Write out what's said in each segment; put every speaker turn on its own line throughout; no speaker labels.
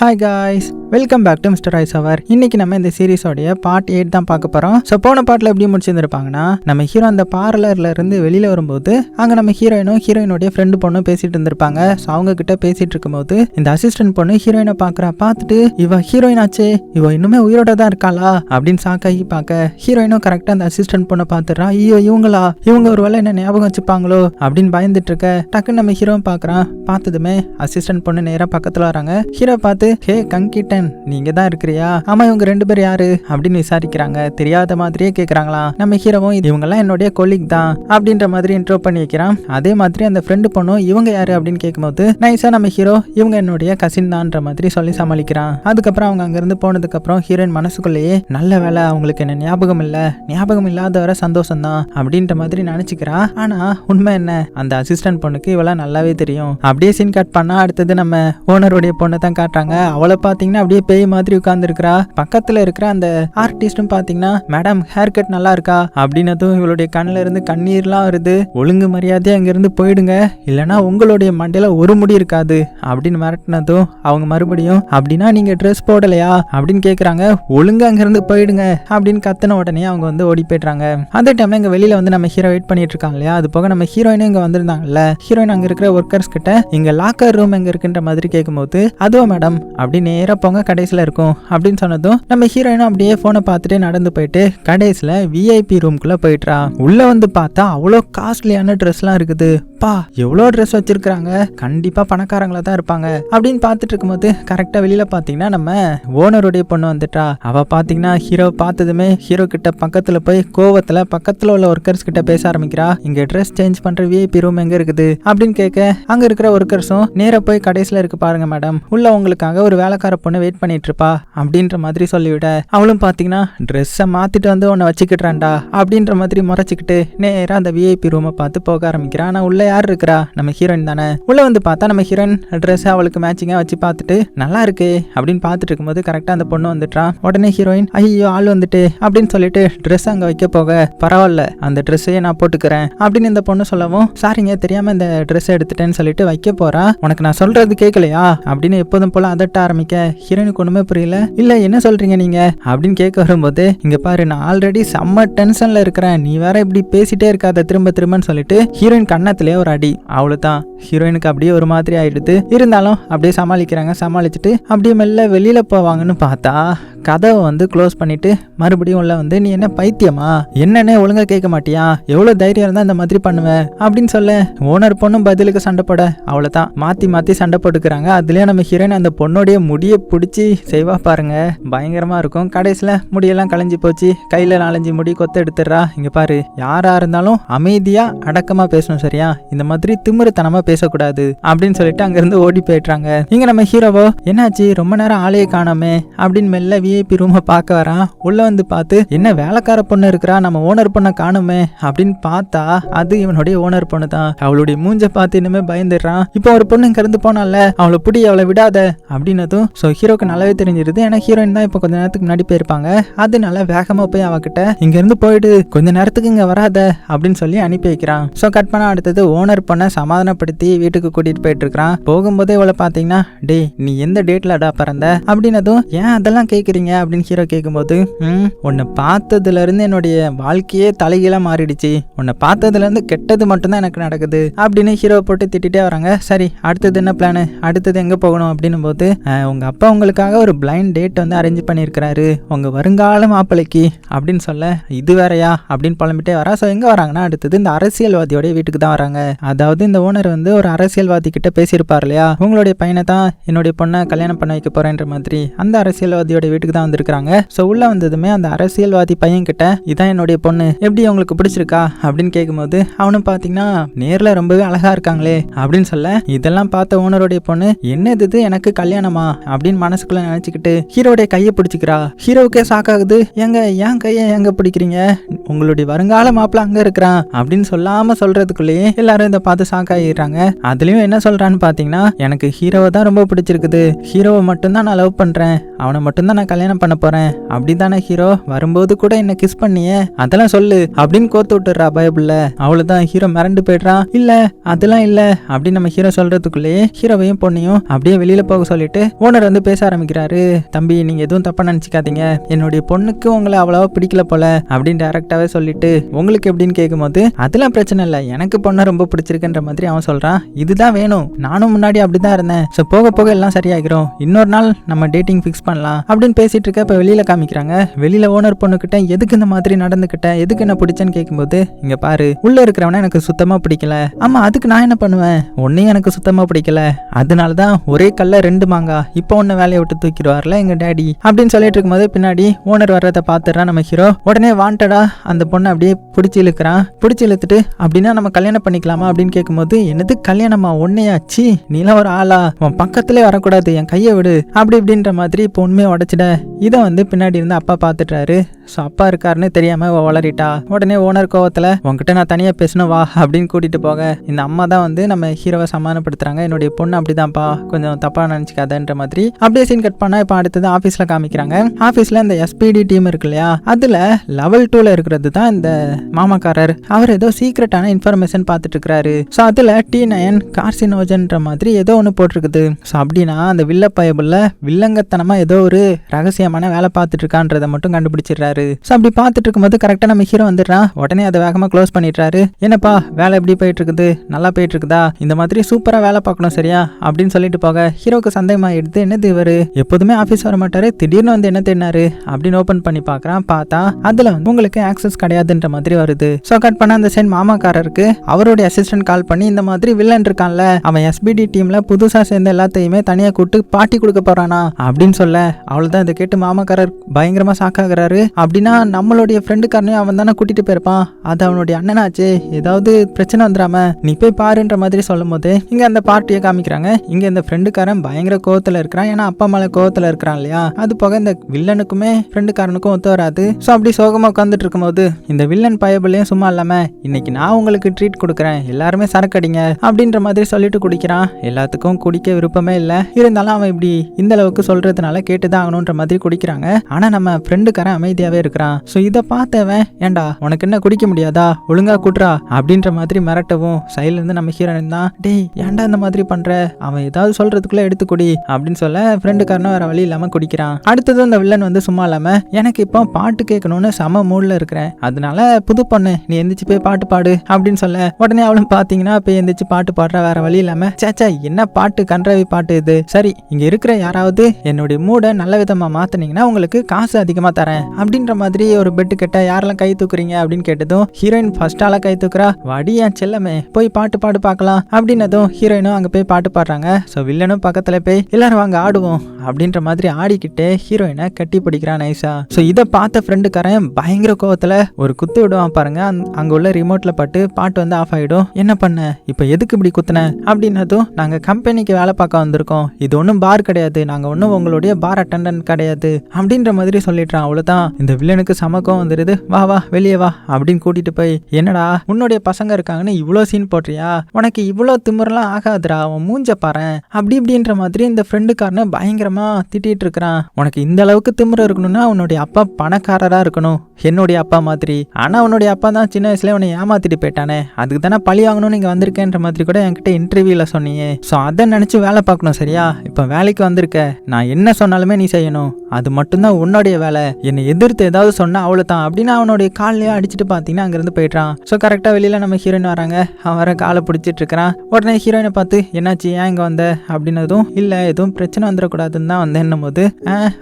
Hi guys welcome back to Mister ice அவர் இன்னைக்கு நம்ம இந்த சீரிஸோடைய பார்ட் எயிட் தான் பார்க்க போறோம். ஸோ போன பாட்டில் எப்படி முடிச்சிருந்திருப்பாங்கன்னா நம்ம ஹீரோ அந்த பார்லர்ல இருந்து வெளியில வரும்போது அங்க நம்ம ஹீரோயினும் ஹீரோயினுடைய ஃப்ரெண்டு பொண்ணும் பேசிட்டு இருந்திருப்பாங்க. ஸோ அவங்க கிட்ட பேசிட்டு இருக்கும்போது இந்த அசிஸ்டன்ட் பொண்ணு ஹீரோயினை பார்க்கறா பார்த்துட்டு இவ ஹீரோயின் ஆச்சே இவ இன்னுமே உயிரோட தான் இருக்காளா? அப்படின்னு சாக்காகி பார்க்க ஹீரோயினும் கரெக்டாக அந்த அசிஸ்டன்ட் பொண்ணை பார்த்துடுறா. ஐயோ இவங்களா? இவங்க ஒரு வேலை என்ன ஞாபகம் வச்சுப்பாங்களோ? அப்படின்னு பயந்துட்டு இருக்க டக்குன்னு நம்ம ஹீரோ பார்க்கறான். பார்த்ததுமே அசிஸ்டன்ட் பொண்ணு நேராக பக்கத்தில் வராங்க. ஹீரோ பார்த்து ஹே கங்கிட்டன் நீங்க தான் இருக்கிறியா? ஆமா இவங்க ரெண்டு பேர் யாரு? அப்படின்னு விசாரிக்கிறாங்க. தெரியாத மாதிரியே கேக்குறாங்களா? நம்ம ஹீரோவும் இவங்கெல்லாம் என்னுடைய கொலிக் தான் அப்படின்ற மாதிரி இன்ட்ரோ பண்ணி வைக்கிறான். அதே மாதிரி அந்த ஃப்ரெண்டு பொண்ணும் இவங்க யாரு? அப்படின்னு கேட்கும்போது நைஸா நம்ம ஹீரோ இவங்க என்னுடைய கசின் தான்ற மாதிரி சொல்லி சமாளிக்கிறான். அதுக்கப்புறம் அவங்க அங்கிருந்து போனதுக்கு அப்புறம் ஹீரோயின் மனசுக்குள்ளேயே நல்ல வேலை அவங்களுக்கு என்ன ஞாபகம் இல்ல? ஞாபகம் இல்லாத வர சந்தோஷம் தான் அப்படின்ற மாதிரி நினைச்சுக்கிறா. ஆனா உண்மை என்ன? அந்த அசிஸ்டன்ட் பொண்ணுக்கு இவெல்லாம் நல்லாவே தெரியும். அப்படியே சீன் கட் பண்ணா அடுத்தது நம்ம ஓனருடைய பொண்ணை தான் காட்டுறாங்க. அவளை பாத்தீங்கன்னா அப்படியே பேய் மாதிரி உட்கார்ந்துருக்கிறா. பக்கத்துல இருக்கிற அந்த ஆர்டிஸ்டும் பாத்தீங்கன்னா மேடம் ஹேர் கட் நல்லா இருக்கா அப்படின்னதும் இவளுடைய கண்ணுல இருந்து கண்ணீர்லாம் வருது. ஒழுங்கு மரியாதையா அங்கிருந்து போயிடுங்க. இல்லைன்னா உங்களுடைய மண்டையில ஒரு முடி இருக்காது. அப்படின்னு மிரட்டினதும் அவங்க மறுபடியும் அப்படின்னா நீங்க ட்ரெஸ் போடலையா? அப்படின்னு கேக்குறாங்க. ஒழுங்கு அங்கேருந்து போயிடுங்க. அப்படின்னு கத்தின உடனே அவங்க வந்து ஓடி போயிடுறாங்க. அந்த டைம்ல இங்க வெளியில வந்து நம்ம ஹீரோ வெயிட் பண்ணிட்டு இருக்காங்க இல்லையா? அது போக நம்ம ஹீரோயினும் இங்க வந்திருந்தாங்கல்ல? ஹீரோயின் அங்க இருக்கிற ஒர்க்கர்ஸ் கிட்ட இங்க லாக்கர் ரூம் எங்க இருக்குன்ற மாதிரி கேட்கும்போது அதுவா மேடம் அப்படி நேராக போங்க கடைசியில இருக்கும். அப்படின்னு சொன்னதும் நம்ம ஹீரோயினும் அப்படியே ஃபோனை பார்த்துட்டு நடந்து போயிட்டு கடைசியில் விஐபி ரூம்குள்ளே போயிட்டுறா உள்ள வந்து பார்த்தா அவ்வளோ காஸ்ட்லியான ட்ரெஸ்லாம் இருக்குது. பா எவ்வளோ ட்ரெஸ் வச்சிருக்காங்க கண்டிப்பாக பணக்காரங்களா தான் இருப்பாங்க. அப்படின்னு பார்த்துட்டு இருக்கும்போது கரெக்டாக வெளியில பார்த்தீங்கன்னா நம்ம ஓனருடைய பொண்ணு வந்துட்டா. அவ பார்த்தீங்கன்னா ஹீரோ பார்த்ததுமே ஹீரோ கிட்ட பக்கத்தில் போய் கோவத்தில் பக்கத்தில் உள்ள ஒர்க்கர்ஸ் கிட்ட பேச ஆரம்பிக்கிறா. இங்கே ட்ரெஸ் சேஞ்ச் பண்ணுற விஐபி ரூம் எங்கே இருக்குது? அப்படின்னு கேட்க அங்கே இருக்கிற ஒர்க்கர்ஸும் நேராக போய் கடைசியில் இருக்கு பாருங்க மேடம் உள்ள உங்களுக்காக ஒரு வேலைக்கார பொண்ணு வெயிட் பண்ணிட்டு இருப்பா அப்படின்ற மாதிரி சொல்லிவிட அவளும் பார்த்தீங்கன்னா ட்ரெஸ்ஸை மாத்திட்டு வந்து உன்னை வச்சுக்கிட்டுறான்டா அப்படின்ற மாதிரி முறைச்சிக்கிட்டு நேராக அந்த விஐபி ரூமை பார்த்து போக ஆரம்பிக்கிறா. ஆனால் உள்ளே யார் இருக்கிறா? நம்ம ஹீரோயின் தானே. உள்ளே வந்து பார்த்தா நம்ம ஹீரோயின் ட்ரெஸ்ஸை அவளுக்கு மேட்சிங்காக வச்சு பார்த்துட்டு நல்லா இருக்கு அப்படின்னு பார்த்துட்டு இருக்கும்போது கரெக்டாக அந்த பொண்ணு வந்துட்டா உடனே ஹீரோயின் ஐயோ ஆள் வந்துட்டு அப்படின்னு சொல்லிட்டு ட்ரெஸ் அங்கே வைக்க போக பரவாயில்ல அந்த ட்ரெஸ்ஸையே நான் போட்டுக்கிறேன் அப்படின்னு இந்த பொண்ணு சொல்லவும் சாரிங்க தெரியாமல் இந்த ட்ரெஸ் எடுத்துட்டேன்னு சொல்லிட்டு வைக்க போறா? உனக்கு நான் சொல்றது கேட்கலையா அப்படின்னு எப்போதும் போல கத்த ஆரம்பிக்க ஹீரோனுக்கு ஒண்ணுமே புரியல. இல்ல என்ன சொல்றீங்க நீங்க? அப்படின்னு கேட்க வரும்போது இங்க பாரு நான் ஆல்ரெடி செம்ம டென்ஷன்ல இருக்கிறேன். நீ வேற இப்படி பேசிட்டே இருக்காத திரும்ப திரும்பன்னு சொல்லிட்டு ஹீரோயின் கண்ணத்திலே ஒரு அடி. அவ்வளவுதான். ஹீரோயினுக்கு அப்படியே ஒரு மாதிரி ஆயிடுது. இருந்தாலும் அப்படியே சமாளிக்கிறாங்க. சமாளிச்சுட்டு அப்படியே மெல்ல வெளியில போவாங்கன்னு பார்த்தா கதவை வந்து க்ளோஸ் பண்ணிட்டு மறுபடியும் உள்ள வந்து நீ என்ன பைத்தியமா? என்னன்னே ஒழுங்கா கேட்க மாட்டியா? எவ்வளவு தைரியம் இருந்தா இந்த மாதிரி பண்ணுவேன் அப்படின்னு சொல்ல ஓனர் பொண்ணும் பதிலுக்கு சண்டை போட. அவ்வளவுதான். மாத்தி மாத்தி சண்டை போட்டுக்கிறாங்க. அதுலயே நம்ம ஹீரோயின் அந்த பொண்ணு பொண்ணுடைய முடியை பிடிச்சி செய்வா பாருங்க. பயங்கரமா இருக்கும். கடைசியில முடியெல்லாம் களைஞ்சி போச்சு. கையில நாலஞ்சு முடி கொத்த எடுத்துடுறா. இங்க பாரு. யாரா இருந்தாலும் அமைதியா அடக்கமா பேசணும் சரியா? இந்த மாதிரி திமிருத்தனமா பேசக்கூடாது அப்படின்னு சொல்லிட்டு அங்கிருந்து ஓடி போயிடுறாங்க. இங்க நம்ம ஹீரோவோ என்னாச்சு? ரொம்ப நேரம் ஆளையே காணாமே அப்படின்னு மெல்ல விஐபி ரூமை பார்க்க வரான் உள்ள வந்து பார்த்து என்ன வேலைக்கார பொண்ணு இருக்கிறா? நம்ம ஓனர் பொண்ணை காணுமே அப்படின்னு பார்த்தா அது இவனுடைய ஓனர் பொண்ணு தான் அவளுடைய மூஞ்ச பார்த்து இனிமே பயந்துடுறான். இப்போ ஒரு பொண்ணு இங்க இருந்து போனால அவளை பிடி அவளை விடாத அப்படின்னதும் ஸோ ஹீரோக்கு நல்லாவே தெரிஞ்சிருது. ஏன்னா ஹீரோயின் தான் இப்போ கொஞ்ச நேரத்துக்கு முன்னாடி போயிருப்பாங்க. அதனால வேகமாக போய் அவகிட்ட இங்கேருந்து போயிட்டு கொஞ்ச நேரத்துக்கு இங்கே வராத அப்படின்னு சொல்லி அனுப்பி வைக்கிறான். ஸோ கட் பண்ண அடுத்தது ஓனர் பொண்ணை சமாதானப்படுத்தி வீட்டுக்கு கூட்டிட்டு போயிட்டு இருக்கிறான். போகும்போதே இவளை பார்த்தீங்கன்னா டேய் நீ எந்த டேட்லடா பிறந்த? அப்படின்னதும் ஏன் அதெல்லாம் கேட்குறீங்க அப்படின்னு ஹீரோ கேட்கும்போது ம் உன்னை பார்த்ததுலேருந்து என்னுடைய வாழ்க்கையே தலைகீழாக மாறிடுச்சு. உன்னை பார்த்ததுலேருந்து கெட்டது மட்டும்தான் எனக்கு நடக்குது. அப்படின்னு ஹீரோ போட்டு திட்டிட்டே வராங்க. சரி அடுத்தது என்ன பிளானு அடுத்தது எங்கே போகணும்? அப்படின்னும் போது உங்கள் அப்பா உங்களுக்காக ஒரு பிளைண்ட் டேட் வந்து அரேஞ்ச் பண்ணியிருக்கிறாரு. உங்கள் வருங்கால மாப்பிள்ளைக்கு அப்படின்னு சொல்ல இது வேறயா? அப்படின்னு புலம்பிட்டே வரா. ஸோ எங்கே வராங்கன்னா அடுத்தது இந்த அரசியல்வாதியோடைய வீட்டுக்கு தான் வராங்க. அதாவது இந்த ஓனர் வந்து ஒரு அரசியல்வாதி கிட்ட பேசியிருப்பார் இல்லையா? உங்களுடைய பையனை தான் என்னுடைய பொண்ணை கல்யாணம் பண்ண வைக்க போகிறேன்ற மாதிரி அந்த அரசியல்வாதியோட வீட்டுக்கு தான் வந்திருக்காங்க ஸோ உள்ளே வந்ததுமே அந்த அரசியல்வாதி பையன் கிட்ட இதான் என்னுடைய பொண்ணு. எப்படி உங்களுக்கு பிடிச்சிருக்கா? அப்படின்னு கேட்கும்போது அவனும் பார்த்தீங்கன்னா நேரில் ரொம்பவே அழகாக இருக்காங்களே. அப்படின்னு சொல்ல இதெல்லாம் பார்த்த ஓனருடைய பொண்ணு என்னது இது? எனக்கு கல்யாணம் அப்படின்னு மனசுக்குள்ள நினைச்சுக்கிட்டு ஹீரோடைய கையை பிடிச்சிக்கிறா. ஹீரோவுக்கே ஆகுது. எங்க ஏன் கையை எங்க பிடிக்கிறீங்க? உங்களுடைய வருங்கால மாப்பிள்ள அங்க இருக்கிறான். அப்படின்னு சொல்லாம சொல்றதுக்குள்ளேயே எல்லாரும் இதை பார்த்து ஷாக் ஆகிடுறாங்க அதுலயும் என்ன சொல்றான்னு பாத்தீங்கன்னா எனக்கு ஹீரோவை தான் ரொம்ப பிடிச்சிருக்குது. ஹீரோவை மட்டும்தான் நான் லவ் பண்றேன். அவனை மட்டும்தான் நான் கல்யாணம் பண்ண போறேன். அப்படிதானே ஹீரோ? வரும்போது கூட என்ன கிஸ் பண்ணியே. அதெல்லாம் சொல்லு. அப்படின்னு கோத்து விட்டுறா பயபுள்ள. அவ்வளவுதான் ஹீரோ மிரண்டு போயிடுறான். இல்ல அதெல்லாம் இல்ல. அப்படின்னு நம்ம ஹீரோ சொல்றதுக்குள்ளேயே ஹீரோவையும் பொண்ணையும் அப்படியே வெளியில போக சொல்லிட்டு ஓனர் வந்து பேச ஆரம்பிக்கிறாரு. தம்பி நீங்க எதுவும் தப்பா நினைச்சுக்காதீங்க. என்னுடைய பொண்ணுக்கு உங்களை அவ்வளவா பிடிக்கல போல அப்படின்னு டேரக்டாவே சொல்லிட்டு உங்களுக்கு எப்படின்னு கேட்கும்போது அதெல்லாம் பிரச்சனை இல்லை. எனக்கு பொண்ணை ரொம்ப பிடிச்சிருக்குன்ற மாதிரி அவன் சொல்றான். இதுதான் வேணும். நானும் முன்னாடி அப்படிதான் இருந்தேன். ஸோ போக போக எல்லாம் சரியாகிரும் இன்னொரு நாள் நம்ம டேட்டிங் ஃபிக்ஸ் பண்ணலாம் அப்படின்னு பேசிட்டு இருக்க இப்போ வெளியில காமிக்கிறாங்க. வெளியில ஓனர் பொண்ணுக்கிட்ட எதுக்கு இந்த மாதிரி நடந்துக்கிட்டேன் எதுக்கு என்ன பிடிச்சேன்னு கேட்கும்போது இங்க பாரு உள்ள இருக்கிறவன எனக்கு சுத்தமா பிடிக்கல. ஆமா அதுக்கு நான் என்ன பண்ணுவேன்? உன்னையும் எனக்கு சுத்தமா பிடிக்கல. அதனால தான் ஒரே கல்ல ரெண்டு மாங்கா இப்போ ஒன்று வேலையை விட்டு தூக்கிடுவார்ல எங்க டேடி? அப்படின்னு சொல்லிட்டு இருக்கும்போது பின்னாடி ஓனர் வர்றதை பார்த்துறான் நம்ம ஹீரோ. உடனே வாண்டடா அந்த பொண்ணை அப்படியே பிடிச்சி இழுக்கிறான். பிடிச்சி இழுத்துட்டு அப்படின்னா நம்ம கல்யாணம் பண்ணிக்கலாமா? அப்படின்னு கேட்கும்போது என்னது கல்யாணமா? ஒன்னையாச்சு நீலாம் ஒரு ஆளா? உன் பக்கத்துலேயே வரக்கூடாது என் கையை விடு. அப்படி இப்படின்ற மாதிரி இப்போ உண்மையை உடச்சிட இதை வந்து பின்னாடி இருந்து அப்பா பார்த்துட்டாரு ஸோ அப்பா இருக்காருன்னு தெரியாம வளரிட்டா? உடனே ஓனர் கோவத்தில் உன்கிட்ட நான் தனியாக பேசணும் வா அப்படின்னு கூட்டிட்டு போக. இந்த அம்மா தான் வந்து நம்ம ஹீரோவை சமாதானப்படுத்துறாங்க. என்னுடைய பொண்ணு அப்படிதான்ப்பா. கொஞ்சம் தப்பாக நினச்சிக்காது. நினைச்சுக்காதன்ற மாதிரி அப்படியே சீன் கட் பண்ணா இப்போ அடுத்தது ஆஃபீஸில் காமிக்கிறாங்க. ஆஃபீஸில் இந்த எஸ்பிடி டீம் இருக்கு இல்லையா? அதுல லெவல் டூல இருக்கிறது தான் இந்த மாமாக்காரர். அவர் ஏதோ சீக்ரெட்டான இன்ஃபர்மேஷன் பார்த்துட்டு இருக்கிறாரு. ஸோ அதுல டி நயன் கார்சினோஜன்ற மாதிரி ஏதோ ஒன்று போட்டிருக்குது. ஸோ அப்படின்னா அந்த வில்ல பயபுள்ள வில்லங்கத்தனமா ஏதோ ஒரு ரகசியமான வேலை பார்த்துட்டு இருக்கான்றதை மட்டும் கண்டுபிடிச்சிடுறாரு. ஸோ அப்படி பார்த்துட்டு இருக்கும்போது கரெக்டாக நம்ம ஹீரோ வந்துடுறான். உடனே அதை வேகமாக க்ளோஸ் பண்ணிடுறாரு. என்னப்பா வேலை எப்படி போயிட்டு இருக்குது? நல்லா போயிட்டு இருக்குதா? இந்த மாதிரி சூப்பராக வேலை பார்க்கணும் சரியா? அப்படின்னு சொல்லிட்டு போக ஹீரோக்கு சந்தேகமாயிடுது என்னது இவரு எப்போதுமே ஆஃபீஸ் வர மாட்டாரு திடீர்னு வந்து என்ன தேடினாரு? அப்படின்னு ஓப்பன் பண்ணி பார்க்கறான் பார்த்தா அதுல வந்து உங்களுக்கு ஆக்சஸ் கிடையாதுன்ற மாதிரி வருது. ஸோ கட் பண்ண அந்த சைன் மாமாக்காரருக்கு அவருடைய அசிஸ்டன்ட் கால் பண்ணி இந்த மாதிரி வில்லன் இருக்கான்ல அவன் எஸ்பிடி டீம்ல புதுசா சேர்ந்த எல்லாத்தையுமே தனியா கூப்பிட்டு பாட்டி கொடுக்க போறானா? அப்படின்னு சொல்ல அவ்வளவுதான் இதை கேட்டு மாமாக்காரர் பயங்கரமா சாக்காகிறாரு அப்படின்னா நம்மளுடைய ஃப்ரெண்டுக்காரனையும் அவன் தானே கூட்டிட்டு போயிருப்பான்? அது அவனுடைய அண்ணனாச்சே ஏதாவது பிரச்சனை வந்துடாம நீ போய் பாருன்ற மாதிரி சொல்லும் போது இங்க அந்த பார்ட்டியை காமிக்கிறாங்க. இங்க இந்த ஃப்ரெண்டுக்காரன் பயங்கர கோவத்தில் இருக்கிறான். ஏன்னா அப்பா மேலே கோவத்தில் இருக்கிறான் இல்லையா? அது போக இந்த வில்லனுக்குமே ஃப்ரெண்டுக்காரனுக்கும் ஒத்து வராது. ஸோ அப்படி சோகமாக உட்காந்துட்டு இருக்கும்போது இந்த வில்லன் பயபிள்ளையும் சும்மா இல்லாமல் இன்னைக்கு நான் உங்களுக்கு ட்ரீட் கொடுக்குறேன். எல்லாருமே சரக்கடிங்க அப்படின்ற மாதிரி சொல்லிட்டு குடிக்கிறான். எல்லாத்துக்கும் குடிக்க விருப்பமே இல்லை. இருந்தாலும் அவன் இப்படி இந்த அளவுக்கு சொல்றதுனால கேட்டுதான் ஆகணுன்ற மாதிரி குடிக்கிறாங்க. ஆனா நம்ம ஃப்ரெண்டுக்காரன் அமைதியாவே இருக்கிறான். ஸோ இதை பார்த்தவன் ஏன்டா உனக்கு என்ன குடிக்க முடியாதா? ஒழுங்கா குட்றா அப்படின்ற மாதிரி மிரட்டவும் சைட்ல இருந்து நம்ம ஹீரோயின் தான் டேய் ஏன்டா இந்த மாதிரி பண்ற? அவன் ஏதாவது சொல்றதுக்குள்ள எடுத்து குடி. அப்படின்னு சொல்ல ஃப்ரெண்டுக்காரனும் வேற வழி இல்லாம குடிக்கிறான். அடுத்தது அந்த வில்லன் வந்து சும்மா இல்லாம எனக்கு இப்போ பாட்டு கேட்கணும்னு செம மூடில் இருக்கிறேன். அதனால புது பொண்ணு நீ எந்திரிச்சு போய் பாட்டு பாடு அப்படின்னு சொல்ல உடனே அவளும் பாத்தீங்கன்னா போய் எந்திரிச்சு பாட்டு பாடுற வேற வழி இல்லாம சேச்சா என்ன பாட்டு கன்றவி பாட்டு இது? சரி இங்க இருக்கிற யாராவது என்னுடைய மூடை நல்ல விதமா மாத்துனீங்கன்னா உங்களுக்கு காசு அதிகமா தரேன். அப்படின்ற மாதிரி ஒரு பெட்டு கிட்ட யாரெல்லாம் கை தூக்குறீங்க அப்படின்னு கேட்டதும் ஹீரோயின் ஃபர்ஸ்ட் ஆளா கை தூக்குறா? வடி என் செல்லமே போய் பாட்டு பாடு பார்க்கலாம் அப்படின்னதும் ஹீரோயினும் அங்க போய் பாட்டு பாடுறாங்க. ஸோ வில்லனும் பக்கத்துல போய் எல்லாரும் வாங்க ஆடுவோம் அப்படின்ற மாதிரி ஆடிக்கிட்டு ஹீரோயினை கட்டி பிடிக்கிறான் நைஸா ஸோ இதை பார்த்த ஃப்ரெண்டுக்காரன் பயங்கர கோவத்தில் ஒரு குத்து விடுவான் பாருங்க. அங்கே உள்ள ரிமோட்டில் பட்டு பாட்டு வந்து ஆஃப் ஆகிடும் என்ன பண்ண? இப்போ எதுக்கு இப்படி குத்துன? அப்படின்னதும் நாங்கள் கம்பெனிக்கு வேலை பார்க்க வந்திருக்கோம். இது ஒன்றும் பார் கிடையாது. நாங்கள் ஒன்றும் உங்களுடைய பார் அட்டண்டன்ட் கிடையாது. அப்படின்ற மாதிரி சொல்லிடுறான். அவ்வளோதான் இந்த வில்லனுக்கு சமக்கம் வந்துடுது வா வா வெளியே வா அப்படின்னு கூட்டிட்டு போய் என்னடா உன்னுடைய பசங்க இருக்காங்கன்னு இவ்வளோ சீன் போடுறியா உனக்கு இவ்வளோ திமிரெல்லாம் ஆகாதுடா. அவன் மூஞ்ச பாரு அப்படி இப்படின்ற மாதிரி இந்த ஃப்ரெண்டுக்காரனை பயங்கரமா திட்டிட்டு இருக்கிறான் உனக்கு இந்த அளவுக்கு திமிரு இருக்கணும்னா உன்னுடைய அப்பா பணக்காரரா இருக்கணும். என்னுடைய அப்பா மாதிரி. ஆனா உன்னுடைய அப்பா தான் சின்ன வயசுல உன்னை ஏமாத்திட்டு போயிட்டானே. அதுக்கு தானே பழி வாங்கணும்னு இங்க வந்திருக்கேன்ற மாதிரி கூட என்கிட்ட இன்டர்வியூல சொன்னியே. ஸோ அதை நினைச்சு வேலை பார்க்கணும் சரியா? இப்போ வேலைக்கு வந்திருக்க. நான் என்ன சொன்னாலுமே நீ செய்யணும். அது மட்டும்தான் உன்னுடைய வேலை. என்னை எதிர்த்து ஏதாவது சொன்னா அவ்வளோதான் அப்படின்னு அவனுடைய காலையே அடிச்சுட்டு பார்த்தீங்கன்னா அங்கேருந்து போயிட்டான் ஸோ கரெக்டாக வெளியில நம்ம ஹீரோயின் வராங்க. அவன் வர காலை பிடிச்சிட்டு இருக்கிறான். உடனே ஹீரோயினை பார்த்து என்னாச்சு? ஏன் இங்கே வந்த? அப்படின்னதும் இல்லை எதுவும் பிரச்சனை வந்துடக்கூடாதுன்னு தான் வந்தேன்னும் போது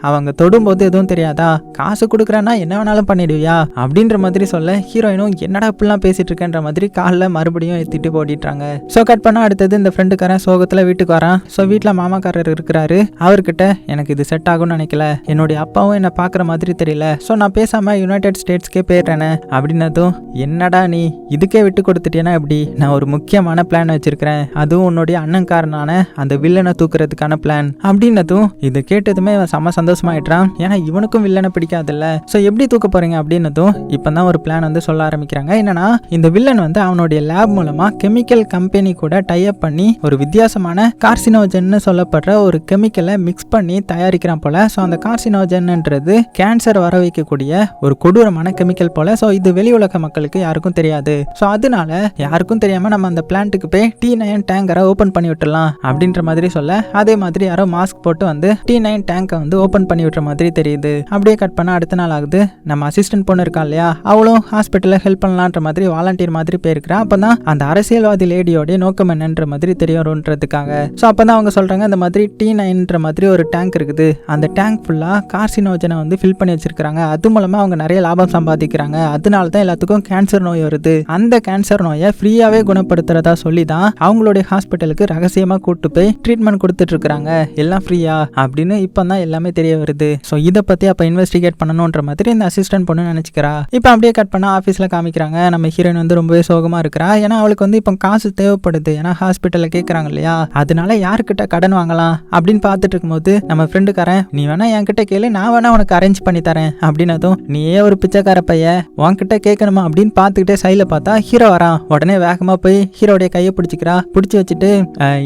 அவங்க தொடும்போது எதுவும் தெரியாதா? காசு கொடுக்குறேன்னா என்ன வேணாலும் பண்ணிடுவியா? அப்படின்ற மாதிரி சொல்ல ஹீரோயினும் என்னடா இப்படிலாம் பேசிட்டு இருக்கேன்ற மாதிரி காலில் மறுபடியும் திட்டு போட்டிட்டாங்க ஸோ கட் பண்ணா அடுத்தது இந்த ஃப்ரெண்டுக்காரன் சோகத்தில் வீட்டுக்கு வரான். ஸோ வீட்டில் மாமாக்காரர் இருக்கிறாரு. அவர்கிட்ட எனக்கு இது செட் ஆகும்னு நினைக்கல. என்னுடைய அப்பாவும் என்னை பார்க்குற மாதிரி தெரியல. ஸோ நான் பேசாமல் யுனைடெட் ஸ்டேட்ஸ்க்கே போயிடுறேனே. அப்படின்னதும் என்னடா நீ? இதுக்கே விட்டு கொடுத்துட்டேன்னா எப்படி? நான் ஒரு முக்கியமான பிளான் வச்சிருக்கிறேன். அதுவும் உன்னுடைய அண்ணன்காரனான அந்த வில்லனை தூக்குறதுக்கான பிளான் அப்படின்னதும் இது கேட்டதுமே இவன் செம்ம சந்தோஷமாயிட்டான் ஏன்னா இவனுக்கும் வில்லனை பிடிக்காதுல்ல. ஸோ எப்படி தூக்க போறீங்க அப்படின்னதும் இப்போ தான் ஒரு பிளான் வந்து சொல்ல ஆரம்பிக்கிறாங்க. என்னன்னா இந்த வில்லன் வந்து அவனுடைய லேப் மூலமா கெமிக்கல் கம்பெனி கூட டைப் பண்ணி ஒரு வித்தியாசமான கார்சினோஜன்னு சொல்லப்படுற ஒரு கெமிக்கலை மிக்ஸ் பண்ணி தயாரிக்கிறான் போல. ஸோ அந்த கார்சினோஜன்ன்றது கேன்சர் வர வைக்கக்கூடிய ஒரு கொடூரமான கெமிக்கல் போல. ஸோ இது வெளி உலக மக்களுக்கு யாருக்கும் தெரியாது. ஸோ அதனால யாருக்கும் தெரியாம நம்ம அந்த பிளான்ட்டுக்கு போய் டி நயன் டேங்கரை ஓப்பன் பண்ணி விட்டுலாம் அப்படின்ற மாதிரி சொல்ல. அதே மாதிரி யாரோ மாஸ்க் போட்டு வந்து டி நைன் டேங்கை வந்து ஓப்பன் பண்ணி விட்ற மாதிரி தெரியுது. அப்படியே கட் பண்ணால் அடுத்த நாள் ஆகுது. நம்ம அசிஸ்டன்ட் பொண்ணு இருக்கா இல்லையா? அவளும் ஹாஸ்பிட்டலில் ஹெல்ப் பண்ணலான்ற மாதிரி வாலண்டியர் மாதிரி போயிருக்கிறா. அப்போ தான் அந்த அரசியல்வாதி லேடியோடைய நோக்கம் என்னன்ற மாதிரி தெரிய வரும்ன்றதுக்காக ஸோ அப்போ தான் அவங்க சொல்கிறாங்க இந்த மாதிரி டி நைன்ற மாதிரி ஒரு டேங்க் இருக்குது. அந்த டேங்க் ஃபுல்லாக கார்சினோஜனை வந்து ஃபில் பண்ணி வச்சிருக்காங்க அது மூலமாக அவங்க நிறைய லாபம் சம்பாதிக்கிறாங்க. அதனால தான் எல்லாத்துக்கும் கேன்சர் நோய் வருது. அந்த கேன்சர் நோயை ஃப்ரீயாகவே குணப்படுத்துறதா சொல்லி தான் அவங்களுடைய ஹாஸ்பிட்டலுக்கு ரகசியமாக கூட்டு போய் ட்ரீட்மெண்ட் கொடுத்துட்டு கொடுக்குறாங்க எல்லாம் ஃப்ரீயா அப்படின்னு இப்போ தான் எல்லாமே தெரிய வருது. ஸோ இதை பற்றி அப்போ இன்வெஸ்டிகேட் பண்ணணுன்ற மாதிரி இந்த அசிஸ்டன்ட் பொண்ணு நினச்சிக்கிறா. இப்போ அப்படியே கட் பண்ணால் ஆஃபீஸில் காமிக்கிறாங்க. நம்ம ஹீரோயின் வந்து ரொம்பவே சோகமாக இருக்கிறா. ஏன்னா அவளுக்கு வந்து இப்போ காசு தேவைப்படுது. ஏன்னா ஹாஸ்பிட்டலில் கேட்குறாங்க இல்லையா? அதனால யாருக்கிட்ட கடன் வாங்கலாம்? அப்படின்னு பார்த்துட்டு இருக்கும்போது நம்ம ஃப்ரெண்டுக்காரன் நீ வேணா என்கிட்ட கேளு. நான் வேணா உனக்கு அரேஞ்ச் பண்ணி தரேன். அப்படின்னதும் நீயே ஒரு பிச்சைக்கார பைய. உன்கிட்ட கேட்கணுமா? அப்படின்னு பார்த்துக்கிட்டே சைடில் பார்த்தா ஹீரோ வரான் உடனே வேகமாக போய் ஹீரோடைய கையை பிடிச்சிக்கிறா. பிடிச்சி வச்சுட்டு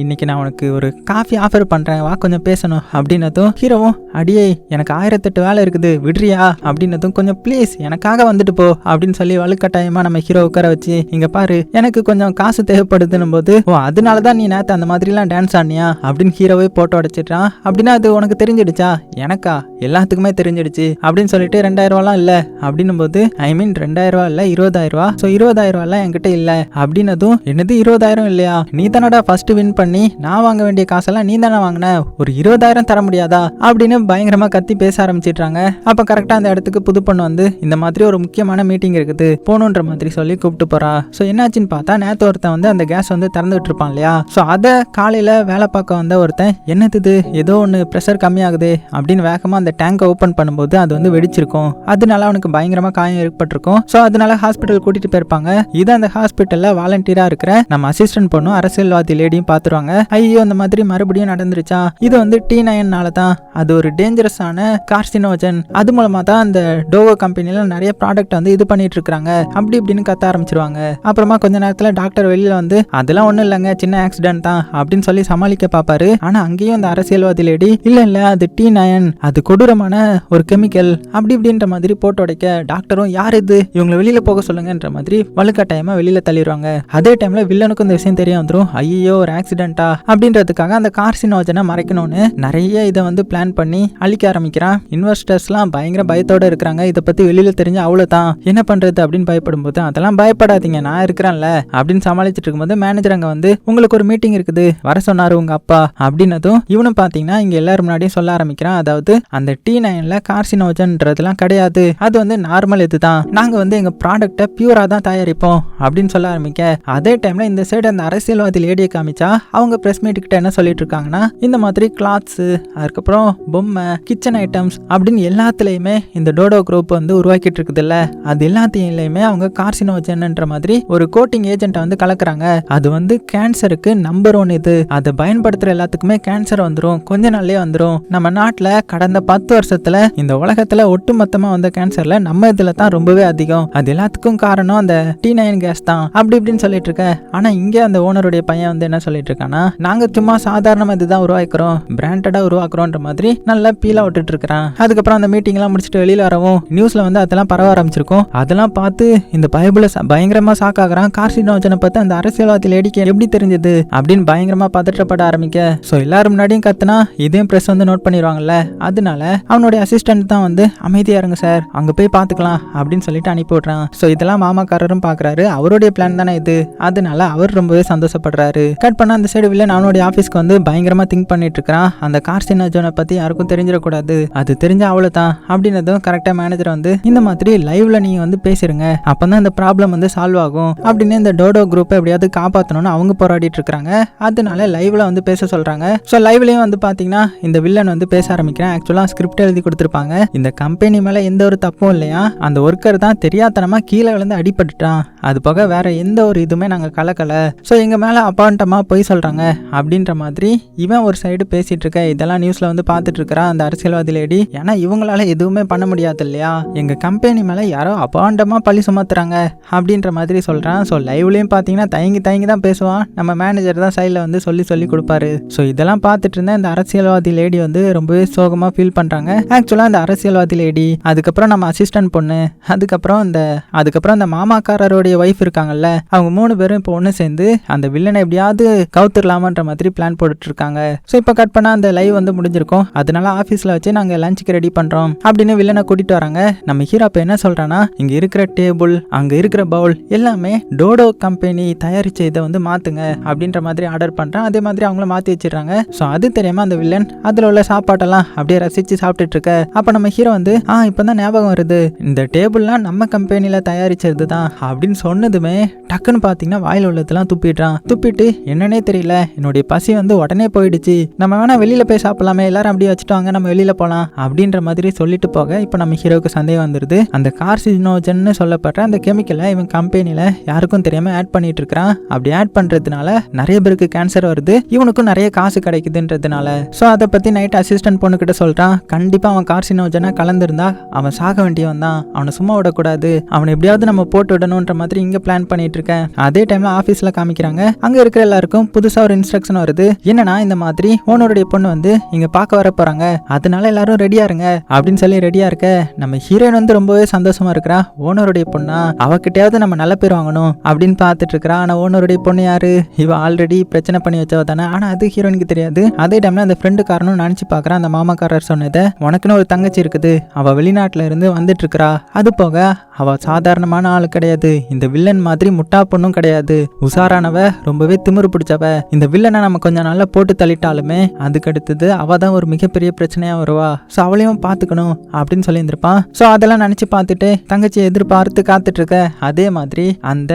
இன்னைக்கு நான் உனக்கு ஒரு காஃபி ஆஃபர் பண்ணுறேன் வா கொஞ்சம் பேசணும். அப்படின்னதும் ஹீரோவும் அடியே எனக்கு ஆயிரத்தெட்டு வேலை இருக்குது. விடுறியா? அப்படின்னதும் கொஞ்சம் ப்ளீஸ் எனக்காக வந்துட்டு போ. அப்படின்னு சொல்லி வலுக்கட்டாயமாக நம்ம ஹீரோ உட்கார வச்சு இங்கே பாரு எனக்கு கொஞ்சம் காசு தேவைப்படுதுன்னும் போது ஓ அதனால தான் நீ நேற்று அந்த மாதிரிலாம் டான்ஸ் ஆடினியா? அப்படின்னு ஹீரோவே போட்டோ அடிச்சிட்டான் அப்படின்னா அது உனக்கு தெரிஞ்சிடுச்சா? எனக்கா? எல்லாத்துக்குமே தெரிஞ்சிடுச்சு. அப்படின்னு சொல்லிட்டு ரெண்டாயிரம் ரூபாலாம் இல்லை. அப்படின்னும் போது ஐ மீன் ரெண்டாயிரம் ரூபா இல்லை இருபதாயிரம் ரூபா? ஸோ இருபதாயிரம் ரூபாலாம் என்கிட்ட இல்லை. அப்படின்னதும் என்னது இருபதாயிரம் இல்லையா? நீ தானடா ஃபர்ஸ்ட் வின் பண்ணி நான் வாங்க வேண்டிய காசெல்லாம் நீ தானே வாங்கின? ஒரு இருபதாயிரம் தர முடியாதா? அப்படின்னு பயங்கரமா கத்தி பேச ஆரம்பிச்சிடுறாங்க. அப்ப கரெக்டா அந்த இடத்துக்கு புது பொண்ணு வந்து இந்த மாதிரி ஒரு முக்கியமான மீட்டிங் இருக்குது போகணுன்ற மாதிரி சொல்லி கூப்பிட்டு போறா. ஸோ என்னாச்சுன்னு பார்த்தா நேத்து ஒருத்தன் வந்து அந்த கேஸ் வந்து திறந்து இருப்பான் இல்லையா? ஸோ அதை காலையில வேலை பார்க்க வந்த ஒருத்தன் என்னது ஏதோ ஒன்று ப்ரெஷர் கம்மியாகுது அப்படின்னு வேகமா அந்த டேங்கை ஓப்பன் பண்ணும்போது அது வந்து வெடிச்சிருக்கும். அதனால அவனுக்கு பயங்கரமா காயம் ஏற்பட்டிருக்கும். ஸோ அதனால ஹாஸ்பிட்டல் கூட்டிட்டு போயிருப்பாங்க. இது அந்த ஹாஸ்பிட்டல்ல வாலண்டியரா இருக்கிற நம்ம அசிஸ்டன்ட் பொண்ணும் அரசியல்வாதி லேடியும் பாத்துருவாங்க ஐயோ அந்த மாதிரி மறுபடியும் நடந்துருச்சா? இது வந்து டி நயன்னால தான் அது ஒரு டேஞ்சரஸான கார்சினோஜன் அது மூலமா தான் அந்த டோவோ கம்பெனில நிறைய ப்ராடக்ட் வந்து இது பண்ணிட்டு இருக்காங்க அப்படி இப்படின்னு கத்த ஆரம்பிச்சிருவாங்க. அப்புறமா கொஞ்ச நேரத்துல டாக்டர் வெளியில வந்து அதெல்லாம் ஒண்ணும் இல்லைங்க சின்ன ஆக்சிடென்ட் தான் அப்படின்னு சொல்லி சமாளிக்க பாப்பாரு. ஆனா அங்கேயும் அந்த அரசியல்வாதி லேடி இல்ல இல்ல அது டி நயன் அது கொடூரமான ஒரு கெமிக்கல் அப்படி இப்படின்ற மாதிரி போட்டு உடைக்க டாக்டரும் யார் இது? இவங்களை வெளியில போக சொல்லுங்கன்ற மாதிரி வலுக்கட்டாயமா வெளியில தள்ளிடுவாங்க. அதே டைம்ல வில்லனுக்கும் இந்த விஷயம் தெரிய வந்துடும் ஐயோ ஒரு ஆக்சிடென்ட்டா அப்படின்றதுக்காக அந்த கார்சின் கார்சினோஜனை மறைக்கணும்னு நிறைய இதை வந்து பிளான் பண்ணி அழிக்க ஆரம்பிக்கிறான். இன்வெஸ்டர்ஸ்லாம் பயங்கர பயத்தோட இருக்கிறாங்க. இதை பத்தி வெளியில தெரிஞ்சு அவ்வளோதான் என்ன பண்றது அப்படின்னு பயப்படும் போது அதெல்லாம் பயப்படாதீங்க நான் இருக்கிறேன்ல அப்படின்னு சமாளிச்சுட்டு இருக்கும்போது மேனேஜர் அங்க வந்து உங்களுக்கு ஒரு மீட்டிங் இருக்குது. வர சொன்னாரு உங்க அப்பா அப்படின்னதும் இவனும் பாத்தீங்கன்னா இங்க எல்லாரும் முன்னாடியும் சொல்ல ஆரம்பிக்கிறான். அதாவது அந்த டி நைன்ல கார்சினோஜன்றதுலாம் கிடையாது. அது வந்து நார்மல் இதுதான். நாங்க வந்து எங்க ப்ராடக்ட்டை பியூரா தான் தயாரிப்போம் அப்படின்னு சொல்ல ஆரம்பிக்க. அதே டைம்ல இந்த சைடு அந்த அரசியல்வாதி லேடியை காமிச்சா அவங்க பிரஸ் மீட் கிட்ட என்ன சொல்லிட்டு இருக்காங்கன்னா இந்த மாதிரி கிளாத்ஸு அதுக்கப்புறம் பொம்மை கிச்சன் ஐட்டம்ஸ் அப்படின்னு எல்லாத்துலேயுமே இந்த டோடோ குரூப் வந்து உருவாக்கிட்டு இருக்குதுல்ல? அது எல்லாத்தையுமே அவங்க கார்சினோஜன்ன்ற மாதிரி ஒரு கோட்டிங் ஏஜென்ட்டை வந்து கலக்குறாங்க. அது வந்து கேன்சருக்கு நம்பர் ஒன் இது. அதை பயன்படுத்துகிற எல்லாத்துக்குமே கேன்சர் வந்துடும் கொஞ்ச நாள்லயே வந்துடும் நம்ம நாட்டில் கடந்த பத்து வருஷத்தில் இந்த உலகத்தில் ஒட்டுமொத்தமாக வந்த கேன்சரில் நம்ம இதில் தான் ரொம்பவே அதிகம். அது எல்லாத்துக்கும் காரணம் அந்த டி நைன் கேஸ் தான். அப்படி இப்படின்னு சொல்லிட்டு இருக்க. ஆனால் இங்கே அந்த ஓனருடைய பையன் வந்து என்ன சொல்லிட்டு இருக்கானா நாங்கள் சும்மா சாதாரணமா தான் உருவாக்குறோம். பிராண்டடா உருவாக்குறோன்ற மாதிரி நல்லா பீலா விட்டுட்டு இருக்கிறான் அதுக்கப்புறம் அந்த மீட்டிங் எல்லாம் முடிச்சுட்டு வெளியில வரவும் நியூஸ்ல வந்து அதெல்லாம் பரவ ஆரம்பிச்சிருக்கும். அதெல்லாம் பார்த்து இந்த பைபிள பயங்கரமா சாக்காகிறான் கார்சினோஜனை பார்த்து அந்த அரசியல்வாதி லேடிக்கு எப்படி தெரிஞ்சது அப்படின்னு பயங்கரமா பதற்றப்பட ஆரம்பிக்க. ஸோ எல்லாரும் முன்னாடியும் கத்துனா இதையும் பிரஸ் வந்து நோட் பண்ணிடுவாங்கல்ல. அதனால அவனுடைய அசிஸ்டன்ட் தான் வந்து அமைதியா இருங்க சார் அங்க போய் பார்த்துக்கலாம். அப்படின்னு சொல்லிட்டு அனுப்பி விடுறான். ஸோ இதெல்லாம் மாமாக்காரரும் பார்க்கறாரு. அவருடைய பிளான் தானே இது. அதனால அவர் ரொம்பவே சந்தோஷப்படுறாரு. கட் பண்ண அந்த சைடு வில்லன் அவனுடைய ஆஃபீஸ்க்கு வந்து பயங்கரமா திங்க் பண்ணிட்டு இருக்கிறான் அந்த கார்சினோஜனை பத்தி யாருக்கும் தெரிஞ்சிடக்கூடாது. அது தெரிஞ்ச அவ்வளவுதான். அப்படின்னதும் கரெக்டா மேனேஜர் வந்து இந்த மாதிரி லைவ்ல நீங்க வந்து பேசிருங்க. அப்பதான் இந்த ப்ராப்ளம் வந்து சால்வ் ஆகும். அப்படின்னு இந்த டோடோ குரூப்பை எப்படியாவது காப்பாற்றணும்னு அவங்க போராடிட்டு இருக்காங்க அதனால லைவ்ல வந்து பேச சொல்றாங்க. ஸோ லைவ்லயும் வந்து பாத்தீங்கன்னா இந்த வில்லன் வந்து பேச ஆரம்பிக்கிறேன். ஆக்சுவலா ஸ்கிரிப்ட் எழுதி கொடுத்துருப்பாங்க. இந்த கம்பெனி மேல எந்த ஒரு தப்பும் இல்லையா? அந்த ஒர்க்கர் தான் தெரியாதனமா கீழே விழுந்து அடிபட்டுட்டான். அது போக வேற எந்த ஒரு இதுவுமே நாங்கள் கலக்கலை. ஸோ எங்கள் மேலே அப்பாண்டமாக பொய் சொல்கிறாங்க அப்படின்ற மாதிரி இவன் ஒரு சைடு பேசிகிட்டு இருக்க இதெல்லாம் நியூஸில் வந்து பார்த்துட்டு இருக்கிறா அந்த அரசியல்வாதி லேடி ஏன்னா இவங்களால எதுவுமே பண்ண முடியாது இல்லையா? எங்கள் கம்பெனி மேலே யாரோ அப்பாண்டமாக பழி சுமத்துறாங்க அப்படின்ற மாதிரி சொல்கிறான் ஸோ லைவ்லேயும் பார்த்தீங்கன்னா தயங்கி தயங்கி தான் பேசுவான். நம்ம மேனேஜர் தான் சைடில் வந்து சொல்லி சொல்லி கொடுப்பாரு. ஸோ இதெல்லாம் பார்த்துட்டு இருந்தேன் இந்த அரசியல்வாதி லேடி வந்து ரொம்பவே சோகமாக ஃபீல் பண்ணுறாங்க ஆக்சுவலாக அந்த அரசியல்வாதி லேடி அதுக்கப்புறம் நம்ம அசிஸ்டன்ட் பொண்ணு அதுக்கப்புறம் இந்த அதுக்கப்புறம் அந்த மாமாக்காரரோட மாமாக்காரருடைய ஒய்ஃப் இருக்காங்கல்ல அவங்க மூணு பேரும் இப்போ ஒன்று சேர்ந்து அந்த வில்லனை எப்படியாவது கவுத்துடலாமான்ற மாதிரி பிளான் போட்டுட்டு இருக்காங்க ஸோ இப்போ கட் பண்ணால் அந்த லைவ் வந்து முடிஞ்சிருக்கும். அதனால ஆஃபீஸில் வச்சு நாங்கள் லஞ்சுக்கு ரெடி பண்ணுறோம் அப்படின்னு வில்லனை கூட்டிட்டு வராங்க. நம்ம ஹீரோ இப்போ என்ன சொல்கிறான்னா இங்கே இருக்கிற டேபிள் அங்கே இருக்கிற பவுல் எல்லாமே டோடோ கம்பெனி தயாரிச்ச இதை வந்து மாற்றுங்க அப்படின்ற மாதிரி ஆர்டர் பண்ணுறேன் அதே மாதிரி அவங்கள மாற்றி வச்சிடுறாங்க. ஸோ அது தெரியாமல் அந்த வில்லன் அதில் உள்ள சாப்பாட்டெல்லாம் அப்படியே ரசித்து சாப்பிட்டுட்டு இருக்க அப்போ நம்ம ஹீரோ வந்து ஆ இப்போ தான் ஞாபகம் வருது. இந்த டேபிள்லாம் நம்ம கம்பெனியில் தயாரிச்சது தான் அப்படின்னு சொன்னதுமே டக்குன்னு பார்த்தீங்கன்னா வாயில் உள்ளதெல்லாம் துப்பிடுறான். துப்பிட்டு என்னன்னே தெரியல. என்னுடைய பசி வந்து உடனே போயிடுச்சு. நம்ம வேணா வெளியில் போய் சாப்பிடலாமே. எல்லாரும் அப்படியே வச்சுட்டு வாங்க நம்ம வெளியில் போகலாம் அப்படின்ற மாதிரி சொல்லிட்டு போக இப்போ நம்ம ஹீரோவுக்கு சந்தேகம் வந்துடுது அந்த கார்சினோஜன்னு சொல்லப்படுற அந்த கெமிக்கலை இவன் கம்பெனியில் யாருக்கும் தெரியாமல் ஆட் பண்ணிட்டு இருக்கிறான். அப்படி ஆட் பண்ணுறதுனால நிறைய பேருக்கு கேன்சர் வருது. இவனுக்கும் நிறைய காசு கிடைக்குதுன்றதுனால. ஸோ அதை பற்றி நைட் அசிஸ்டன்ட் பொண்ணுக்கிட்ட சொல்கிறான் கண்டிப்பாக அவன் கார்சினோஜனாக கலந்துருந்தா அவன் சாக வேண்டியவன் தான் அவனை சும்மா விடக்கூடாது. அவனை எப்படியாவது நம்ம போட்டு விடணுன்ற மாதிரி இங்கே பிளான் பண்ணிட்டு இருக்கேன் அதே டைமில் ஆஃபீஸில் காமிக்கிறாங்க. அங்கே இருக்கிற எல்லாருக்கும் புதுசாக ஒரு இன்ஸ்ட்ரக்ஷன் வருது. என்னன்னா இந்த மாதிரி ஓனருடைய பொண்ணு வந்து இங்கே பார்க்க வர போகிறாங்க அதனால எல்லாரும் ரெடியா இருங்க. அப்படின்னு சொல்லி ரெடியா இருக்க நம்ம ஹீரோயின் வந்து ரொம்பவே சந்தோஷமா இருக்கிறா. ஓனருடைய பொண்ணா அவகிட்டயாவது நம்ம நல்ல பேர் வாங்கணும் அப்படின்னு பார்த்துட்டு இருக்கிறா. ஆனால் ஓனருடைய பொண்ணு யாரு? இவ ஆல்ரெடி பிரச்சனை பண்ணி வச்சவ தானே. ஆனால் அது ஹீரோயினுக்கு தெரியாது. அதே டைம்ல அந்த ஃப்ரெண்டு காரனும் நினச்சி பார்க்குறான் அந்த மாமாக்காரர் சொன்னதை உனக்குன்னு ஒரு தங்கச்சி இருக்குது. அவ வெளிநாட்டுல இருந்து வந்துட்டு இருக்கிறா அது போக அவ சாதாரணமான ஆள் கிடையாது. இந்த இந்த வில்லன் மாதிரி முட்டா பொண்ணும் கிடையாது. உஷாரானவ ரொம்பவே திமிரு பிடிச்சவ. இந்த வில்லனை நம்ம கொஞ்ச நல்லா போட்டு தள்ளிட்டாலுமே அதுக்கு அடுத்தது அவ தான் ஒரு மிகப்பெரிய பிரச்சனையா வருவா. ஸோ அவளையும் பார்த்துக்கணும் அப்படின்னு சொல்லியிருந்திருப்பான் ஸோ அதெல்லாம் நினச்சி பார்த்துட்டு தங்கச்சியை எதிர்பார்த்து காத்துட்டு இருக்க அதே மாதிரி அந்த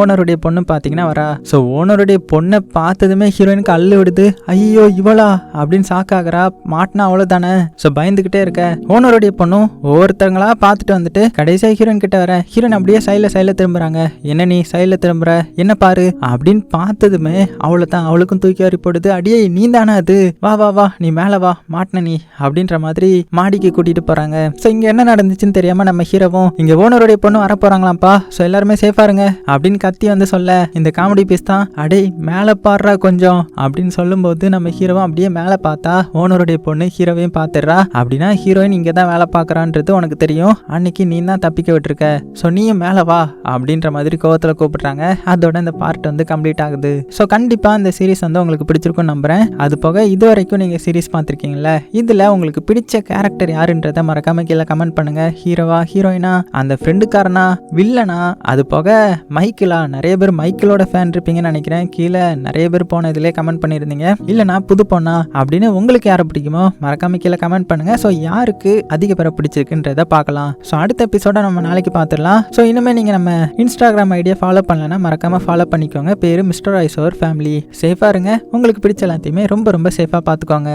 ஓனருடைய பொண்ணு பார்த்தீங்கன்னா வரா. ஸோ ஓனருடைய பொண்ணை பார்த்ததுமே ஹீரோயினுக்கு அள்ளு விடுது. ஐயோ இவளா? அப்படின்னு சாக்காகிறா மாட்டினா அவ்வளோதானே ஸோ பயந்துக்கிட்டே இருக்க. ஓனருடைய பொண்ணும் ஒவ்வொருத்தவங்களா பார்த்துட்டு வந்துட்டு கடைசியாக ஹீரோயின் கிட்ட வர. ஹீரோயின் அப்படியே சைடில் சைடில் திரும்புறாங்க என்ன நீ சைடில் திரும்புற? என்ன பாரு? அப்படின்னு பார்த்ததுமே அவளை தான் அவளுக்கும் தூக்கி வாரி போடுது. அடியே நீ தானே அது? வா வா வா. நீ மேலே வா. மாட்டின நீ. அப்படின்ற மாதிரி மாடிக்கு கூட்டிட்டு போறாங்க. ஸோ இங்கே என்ன நடந்துச்சுன்னு தெரியாம நம்ம ஹீரோவும் இங்க ஓனருடைய பொண்ணு வர போறாங்களாம்ப்பா. ஸோ எல்லாருமே சேஃபா இருங்க. அப்படின்னு கத்தி வந்து சொல்ல இந்த காமெடி பீஸ் தான். அடே மேலே பாடுறா கொஞ்சம். அப்படின்னு சொல்லும்போது நம்ம ஹீரோவும் அப்படியே மேலே பார்த்தா ஓனருடைய பொண்ணு ஹீரோவையும் பார்த்துடுறா. அப்படின்னா ஹீரோயின் இங்கே தான் வேலை பார்க்குறான்றது உனக்கு தெரியும். அன்னைக்கு நீ தான் தப்பிக்க விட்டுருக்க. ஸோ நீயும் மேலே வா. அப்படின்ற மாதிரி கோவத்தில் கூப்பிடுறாங்க. அதோட இந்த பார்ட் வந்து கம்ப்ளீட் ஆகுது. ஸோ கண்டிப்பாக இந்த சீரிஸ் வந்து உங்களுக்கு பிடிச்சிருக்கும்னு நம்புறேன். அது போக இது வரைக்கும் நீங்கள் சீரிஸ் பார்த்துருக்கீங்களா இதில் உங்களுக்கு பிடிச்ச கேரக்டர் யாருன்றதை மறக்காம கீழே கமெண்ட் பண்ணுங்க. ஹீரோவா ஹீரோயினா அந்த ஃப்ரெண்டுக்காரனா வில்லனா அது போக மைக்கிளா நிறைய பேர் மைக்கிளோட ஃபேன் இருப்பீங்கன்னு நினைக்கிறேன். கீழே நிறைய பேர் போன இதிலே கமெண்ட் பண்ணியிருந்தீங்க. இல்லைனா புது பொண்ணா அப்படின்னு உங்களுக்கு யாரை பிடிக்குமோ மறக்காம கீழே கமெண்ட் பண்ணுங்க. ஸோ யாருக்கு அதிக பேரை பிடிச்சிருக்குன்றத பார்க்கலாம். ஸோ அடுத்த எபிசோட நம்ம நாளைக்கு பார்த்துடலாம். ஸோ இனிமே நீங்கள் நம்ம இன்ஸ்டாகிராம் ஐடியா ஃபாலோ பண்ணலன்னா மறக்காம ஃபாலோ பண்ணிக்கோங்க. பேர் மிஸ்டர் ஐசோர் ஃபேமிலி சேஃபாக இருங்க. உங்களுக்கு பிடிச்ச எல்லாத்தையுமே ரொம்ப ரொம்ப சேஃபாக பார்த்துக்கோங்க.